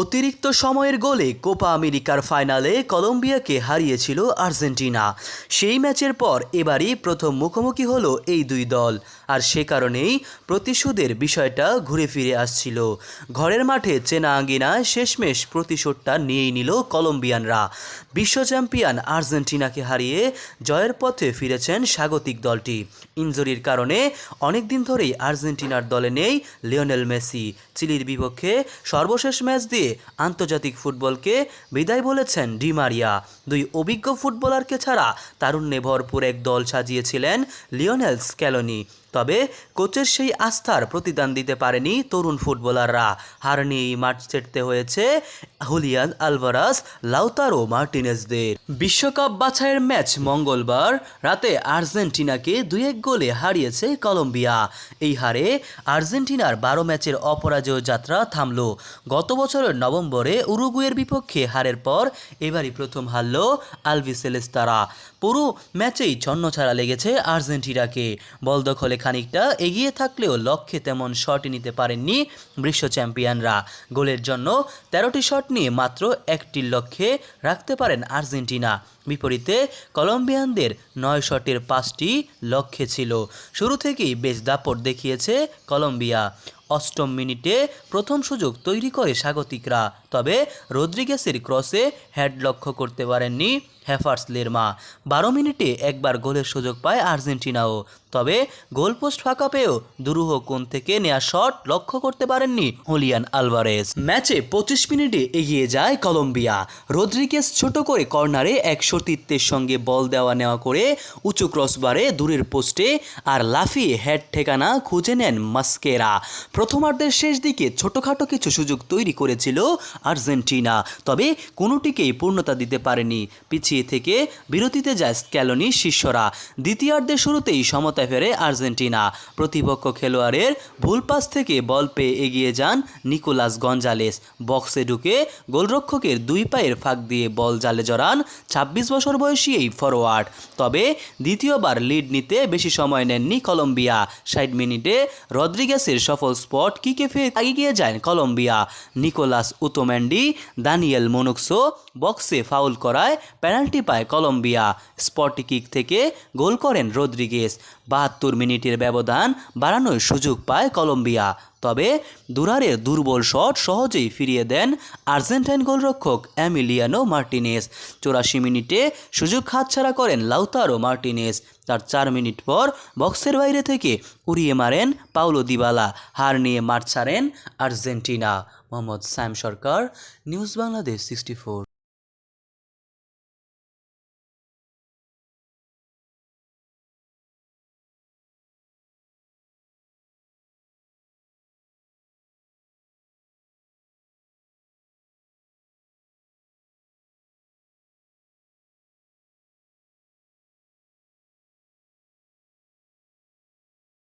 অতিরিক্ত সময়ের গোলে কোপা আমেরিকার ফাইনালে কলম্বিয়াকে হারিয়েছিল আর্জেন্টিনা। সেই ম্যাচের পর এবারই প্রথম মুখোমুখি হলো এই দুই দল। আর সে কারণেই প্রতিশোধের বিষয়টা ঘুরে ফিরে আসছিল। ঘরের মাঠে চেনা আঙ্গিনায় শেষমেশ প্রতিশোধটা নিয়েই নিল কলম্বিয়ানরা। বিশ্ব চ্যাম্পিয়ন আর্জেন্টিনাকে হারিয়ে জয়ের পথে ফিরেছেন স্বাগতিক দলটি। ইনজুরির কারণে অনেকদিন ধরেই আর্জেন্টিনার দলে নেই লিওনেল মেসি। চিলির বিপক্ষে সর্বশেষ ম্যাচ দিয়ে আন্তর্জাতিক ফুটবলকে বিদায় বলেছেন ডিমারিয়া দুই অভিজ্ঞ ফুটবলারকে ছাড়া তারুণ্যে ভরপুর এক দল সাজিয়েছিলেন লিওনেল স্ক্যালোনি। তবে কোচের সেই আস্থার প্রতিদান দিতে পারেনি তরুণ ফুটবলাররা। হার নিয়েই মাঠ ছেড়তে হয়েছে হুলিয়ান আলভারাস, লাউতারো মার্টিনেজদের। বিশ্বকাপ বাছাইয়ের ম্যাচ মঙ্গলবার, রাতে আর্জেন্টিনাকে দুই এক গোলে হারিয়েছে কলম্বিয়া। এই হারে আর্জেন্টিনার বারো ম্যাচের অপরাজয় যাত্রা থামল। গত বছরের নভেম্বরে উরুগুয়ের বিপক্ষে হারের পর এবারই প্রথম হারল আলভিসেলেস্তারা। পুরো ম্যাচেই ছন্নছাড়া লেগেছে আর্জেন্টিনাকে। বল দখলে খানিকটা এগিয়ে থাকলেও লক্ষ্যে তেমন শট নিতে পারেননি বিশ্ব চ্যাম্পিয়নরা। গোলের জন্য তেরোটি শট নিয়ে মাত্র একটি লক্ষ্যে রাখতে পারেন আর্জেন্টিনা। বিপরীতে কলম্বিয়ানদের নয় শটের পাঁচটি লক্ষ্যে ছিল। শুরু থেকেই বেশ দাপট দেখিয়েছে কলম্বিয়া। অষ্টম মিনিটে প্রথম সুযোগ তৈরি করে স্বাগতিকরা, তবে রদ্রিগেসের ক্রসে হেড লক্ষ্য করতে পারেননি হ্যাফার্স লেরমা বারো মিনিটে একবার গোলের সুযোগ পায় আর্জেন্টিনাও। তবে গোলপোস্ট ফাঁকা পেয়েও দুরূহ কোণ থেকে নেয়া শট লক্ষ্য করতে পারেননি হুলিয়ান আলভারেজ। ম্যাচে পঁচিশ মিনিটে এগিয়ে যায় কলম্বিয়া। রদ্রিগেস ছোট করে কর্নারে এক সতীর্থের সঙ্গে বল দেওয়া নেওয়া করে উঁচু ক্রসবারে দূরের পোস্টে আর লাফিয়ে হেড ঠিকানা খুঁজে নেন মাস্কেরা। প্রথমার্ধের শেষ দিকে ছোটোখাটো কিছু সুযোগ তৈরি করেছিল আর্জেন্টিনা, তবে কোনোটিকেই পূর্ণতা দিতে পারেনি। পিছিয়ে থেকে বিরতিতে যায় স্ক্যালোনি শিষ্যরা। দ্বিতীয়ার্ধের শুরুতেই সমতায় ফেরে আর্জেন্টিনা। প্রতিপক্ষ খেলোয়াড়ের ভুল পাস থেকে বল পেয়ে এগিয়ে যান নিকোলাস গঞ্জালেস। বক্সে ঢুকে গোলরক্ষকের দুই পায়ের ফাঁক দিয়ে বল জালে জড়ান ছাব্বিশ বছর বয়সী এই ফরোয়ার্ড। তবে দ্বিতীয়বার লিড নিতে বেশি সময় নেননি কলম্বিয়া। ষাট মিনিটে রদ্রিগেসের সফল স্পট কিকে ফের এগিয়ে যায় কলম্বিয়া। নিকোলাস উতোম্যান্ডি দানিয়েল মনুকসো বক্সে ফাউল করায় পেনাল্টি পায় কলম্বিয়া স্পট কিক থেকে গোল করেন রদ্রিগেস বাহাত্তর মিনিটের ব্যবধান বাড়ানোর সুযোগ পায় কলম্বিয়া। তবে দুরারের দুর্বল শট সহজেই ফিরিয়ে দেন আর্জেন্টাইন গোলরক্ষক অ্যামিলিয়ানো মার্টিনেস চৌরাশি মিনিটে সুযোগ হাতছাড়া করেন লাউতারো মার্টিনেস তার চার মিনিট পর বক্সের বাইরে থেকে উড়িয়ে মারেন পাউলো দিবালা। হার নিয়ে মাঠ ছাড়েন Argentina. Mohammad Saim Sarkar, news Bangladesh sixty